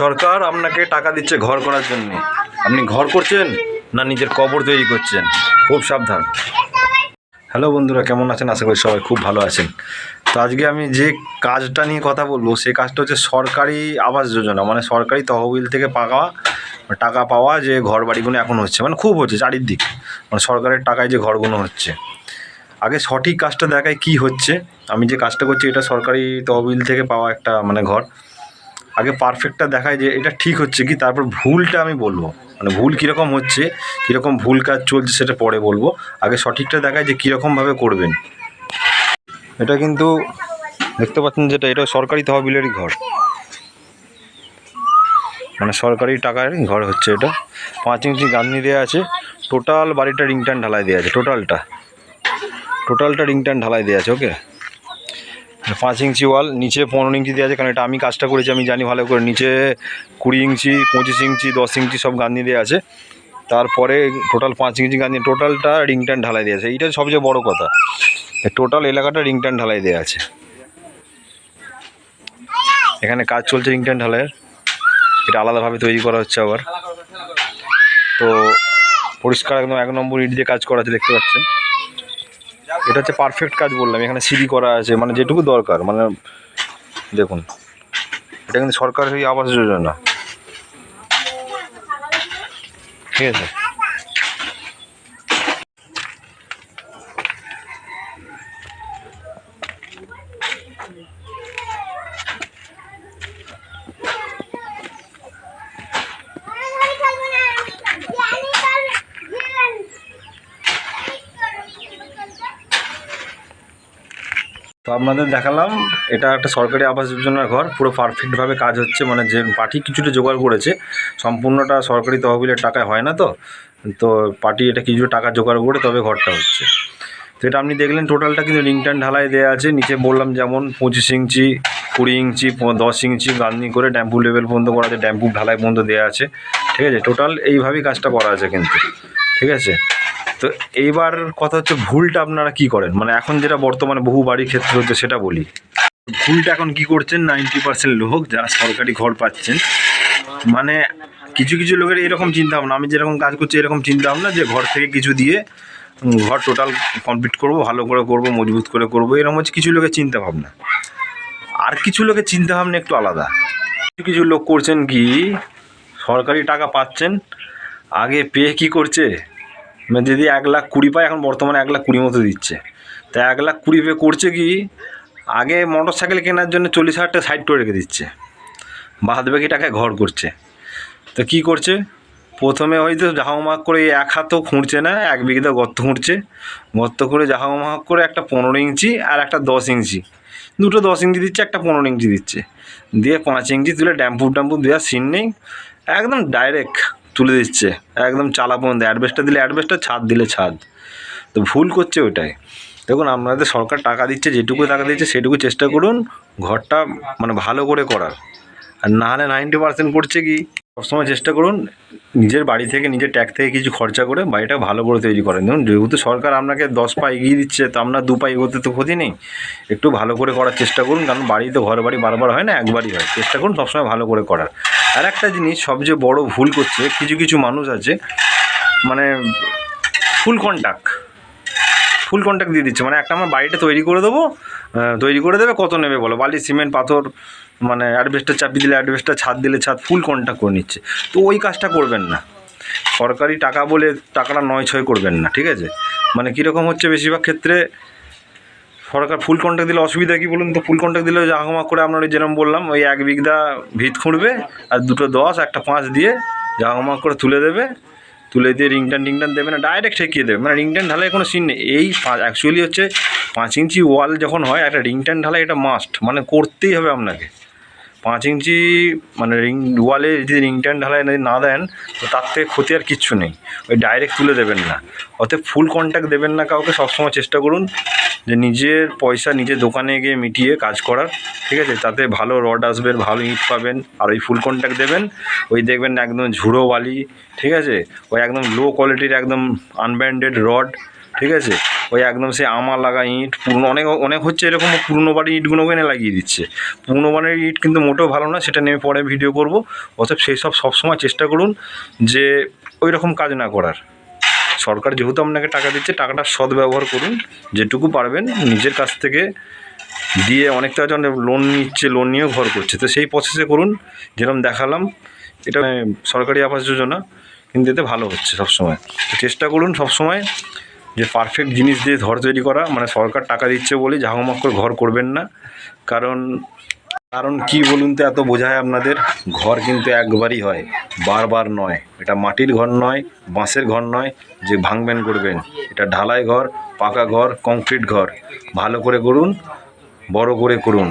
সরকার আপনাকে টাকা দিচ্ছে ঘর করার জন্য। আপনি ঘর করছেন না নিজের কবর তৈরি করছেন? খুব সাবধান। হ্যালো বন্ধুরা, কেমন আছেন? আশা করি সবাই খুব ভালো আছেন। তো আজকে আমি যে কাজটা নিয়ে কথা বলব সেই কাজটা হচ্ছে সরকারি আবাস যোজনা। মানে সরকারি তহবিল থেকে পাওয়া, টাকা পাওয়া যে ঘর বাড়িগুলো এখন হচ্ছে। মানে খুব হচ্ছে, চারিদিক। মানে সরকারের টাকায় যে ঘরগুলো হচ্ছে। আগে সঠিক কাজটা দেখায় কি হচ্ছে। আমি যে কাজটা করছি, এটা সরকারি তহবিল থেকে পাওয়া একটা মানে ঘর। আগে পারফেক্টটা দেখায় যে এটা ঠিক হচ্ছে কি, তারপর ভুলটা আমি বলব। মানে ভুল কীরকম হচ্ছে, কীরকম ভুল কাজ চলছে সেটা পরে বলব। আগে সঠিকটা দেখায় যে কীরকমভাবে করবেন। এটা কিন্তু দেখতে পাচ্ছেন যেটা, এটা সরকারি তহবিলেরই ঘর। মানে সরকারি টাকার ঘর হচ্ছে এটা। পাঁচ ইঞ্চি গাঁথনি দেওয়া আছে টোটাল বাড়িটা রিংটান ঢালাই দেওয়া আছে টোটালটা টোটালটা রিংটান ঢালাই দেওয়া আছে ওকে পাঁচ ইঞ্চি ওয়াল, নিচে পনেরো ইঞ্চি দেওয়া আছে, কারণ এটা আমি কাজটা করেছি, আমি জানি ভালো করে। নিচে কুড়ি ইঞ্চি, পঁচিশ ইঞ্চি, দশ ইঞ্চি সব গাঁথনি দেওয়া আছে। তারপরে টোটাল পাঁচ ইঞ্চি গাঁথনি, টোটালটা রিংটান ঢালাই দেওয়া আছে। এইটা সবচেয়ে বড় কথা। টোটাল এলাকাটা রিংটান ঢালাই দেওয়া আছে। এখানে কাজ চলছে রিংটান ঢালাইয়ের। এটা আলাদাভাবে তৈরি করা হচ্ছে আবার। তো পরিষ্কার একদম এক নম্বর ইট দিয়ে কাজ করা আছে, দেখতে পাচ্ছেন। এটা হচ্ছে পারফেক্ট কাজ বললাম, এখানে সিঁড়ি করা আছে মানে যেটুকু দরকার মানে দেখুন, এটা কিন্তু সরকারি আবাস যোজনা। ঠিক আছে? তো আপনাদের দেখালাম, এটা একটা সরকারি আবাস যোজনার ঘর, পুরো পারফেক্টভাবে কাজ হচ্ছে মানে যে পার্টি কিছুটা জোগাড় করেছে, সম্পূর্ণটা সরকারি তহবিলের টাকায় হয় না তো তো পার্টি এটা কিছু টাকা জোগাড় করে তবে ঘরটা হচ্ছে। তো এটা আপনি দেখলেন, টোটালটা কিন্তু রিংটান ঢালাই দেওয়া আছে, নিচে বললাম যেমন পঁচিশ ইঞ্চি, কুড়ি ইঞ্চি দশ ইঞ্চি গাঁথনি করে ড্যাম্পু লেভেল পর্যন্ত করা আছে ড্যাম্পু ঢালাই পর্যন্ত দেওয়া আছে, ঠিক আছে? টোটাল এইভাবেই কাজটা করা আছে কিন্তু, ঠিক আছে? তো এইবার কথা হচ্ছে ভুলটা আপনারা কি করেন? মানে এখন যেটা বর্তমানে বহু বাড়ির ক্ষেত্রে হচ্ছে সেটা বলি। ভুলটা এখন কি করছেন? নাইনটি পার্সেন্ট লোক যারা সরকারি ঘর পাচ্ছেন মানে কিছু কিছু লোকের এরকম চিন্তা ভাবনা আমি যেরকম কাজ করছি এরকম চিন্তা ভাবনা যে ঘর থেকে কিছু দিয়ে ঘর টোটাল কমপ্লিট করব, ভালো করে করব, মজবুত করে করব, এরকম হচ্ছে কিছু লোকের চিন্তা ভাবনা আর কিছু লোকের চিন্তা ভাবনা একটু আলাদা। কিছু কিছু লোক করছেন কি, সরকারি টাকা পাচ্ছেন, আগে পেয়ে কি করছে? যদি এক লাখ কুড়ি পায়, এখন বর্তমানে এক লাখ কুড়ি মতো দিচ্ছে। তা এক লাখ কুড়ি পে করছে কি, আগে মোটর সাইকেল কেনার জন্য চল্লিশ হাজার টাকা সাইড করে রেখে দিচ্ছে। বাদ বাকি টাকায় ঘর করছে। তো কি করছে? প্রথমে ওই হয়তো জাহামাক করে এক হাতও খুঁড়ছে না, এক বিঘা গর্ত খুঁড়ছে। গর্ত করে জাহামাক করে একটা পনেরো ইঞ্চি আর একটা দশ ইঞ্চি। দুটো দশ ইঞ্চি দিচ্ছে, একটা পনেরো ইঞ্চি দিচ্ছে। দিয়ে পাঁচ ইঞ্চি তুলে ড্যাম্পু ট্যাম্পু দেওয়ার সিন নেই। একদম ডাইরেক্ট তুলে দিচ্ছে। একদম চালা পর্যন্ত অ্যাডভেস্টার দিলে অ্যাডভেস্টার ছাদ দিলে ছাদ তো ভুল করছে ওটাই। দেখুন আপনাদের সরকার টাকা দিচ্ছে, যেটুকু টাকা দিচ্ছে, সেটুকু চেষ্টা করুন ঘরটা মানে ভালো করে করার। আর না হলে নাইনটি পার্সেন্ট করছে কি? সবসময় চেষ্টা করুন নিজের বাড়ি থেকে, নিজের ট্যাগ থেকে কিছু খরচা করে বাড়িটা ভালো করে তৈরি করেন দেখুন, যেহেতু সরকার আপনাকে দশ পা এগিয়ে দিচ্ছে, তো আপনার দু পা এগোতে তো ক্ষতি নেই। একটু ভালো করে করার চেষ্টা করুন, কারণ বাড়ি তো ঘর বাড়ি বারবার হয় না, একবারই হয়। চেষ্টা করুন সবসময় ভালো করে করার। আর একটা জিনিস সবচেয়ে বড় ভুল করছে, কিছু কিছু মানুষ আছে মানে ফুল কন্ট্যাক্ট ফুল কন্ট্যাক্ট দিয়ে দিচ্ছে। মানে একটা আমার বাড়িটা তৈরি করে দেবো তৈরি করে দেবে, কত নেবে বলো? বালি, সিমেন্ট, পাথর মানে অ্যাডভেস্টার চাপি দিলে অ্যাডভেস্টার ছাদ দিলে ছাদ, ফুল কন্ট্যাক্ট করে নিচ্ছে। তো ওই কাজটা করবেন না। সরকারি টাকা বলে টাকাটা নয় ছয় করবেন না, ঠিক আছে? মানে কীরকম হচ্ছে বেশিরভাগ ক্ষেত্রে সরকার ফুল কন্ট্রাক্ট দিলে অসুবিধা কি বলুন তো? ফুল কন্ট্যাক্ট দিলে জাহামা করে আপনার যেরকম বললাম, ওই এক বিঘা ভিত খুঁড়বে আর দুটো দশ, একটা পাঁচ দিয়ে জাহামা করে তুলে দেবে। তুলে দিয়ে রিংটান টিংটান দেবে না ডাইরেক্ট ঠেকিয়ে দেবে। মানে রিংটান ঢালাই কোনো সিন নেই। এই অ্যাকচুয়ালি হচ্ছে পাঁচ ইঞ্চি ওয়াল যখন হয়, একটা রিংটান ঢালাই এটা মাস্ট মানে করতেই হবে আপনাকে। পাঁচ ইঞ্চি মানে রিং ওয়ালে যদি রিংটান ঢালাই যদি না দেন, তো তার থেকে ক্ষতি আর কিচ্ছু নেই। ওই ডাইরেক্ট তুলে দেবেন না। অতএব ফুল কন্ট্যাক্ট দেবেন না কাউকে, সবসময় চেষ্টা করুন যে নিজের পয়সা নিজের দোকানে গিয়ে মিটিয়ে কাজ করার, ঠিক আছে? তাতে ভালো রড আসবে, ভালো ইট পাবেন, আর ওই ফুল কন্ট্যাক্ট দেবেন, ওই দেখবেন একদম ঝুড়ো বালি, ঠিক আছে? ওই একদম লো কোয়ালিটির একদম আনব্যান্ডেড রড ঠিক আছে? ওই একদম সে আমা লাগা ইট, পুরনো, অনেক অনেক হচ্ছে এরকম পুরনো বাড়ির ইটগুলোকে এনে লাগিয়ে দিচ্ছে। পুরনো বাড়ির ইট কিন্তু মোটেও ভালো না, সেটা নিয়ে পরে ভিডিও করব। অতএব সেই সব সবসময় চেষ্টা করুন যে ওই রকম কাজ না করার। সরকার যেহেতু আপনাকে টাকা দিচ্ছে, টাকাটা সদ্ব্যবহার করুন, যেটুকু পারবেন নিজের কাছ থেকে দিয়ে অনেকটা জন লোন নিচ্ছে লোন নিয়েও ঘর করছে। তো সেই প্রসেসে করুন, যেরকম দেখালাম, এটা সরকারি আবাস যোজনা, কিন্তু এতে ভালো হচ্ছে সবসময়। তো চেষ্টা করুন সবসময় যে পারফেক্ট জিনিস দিয়ে ঘর তৈরি করা মানে সরকার টাকা দিচ্ছে বলে ঝাঁকমাক করে ঘর করবেন না, কারণ কারণ কি বলুন তো, এত বোঝায় আপনাদের? ঘর কিন্তু একবারই হয়, বারবার নয়। এটা মাটির ঘর নয়, বাঁশের ঘর নয়, যে ভাঙবেন করবেন। এটা ঢালাই ঘর, পাকা ঘর, কংক্রিট ঘর। ভালো করে করুন, বড় করে করুন।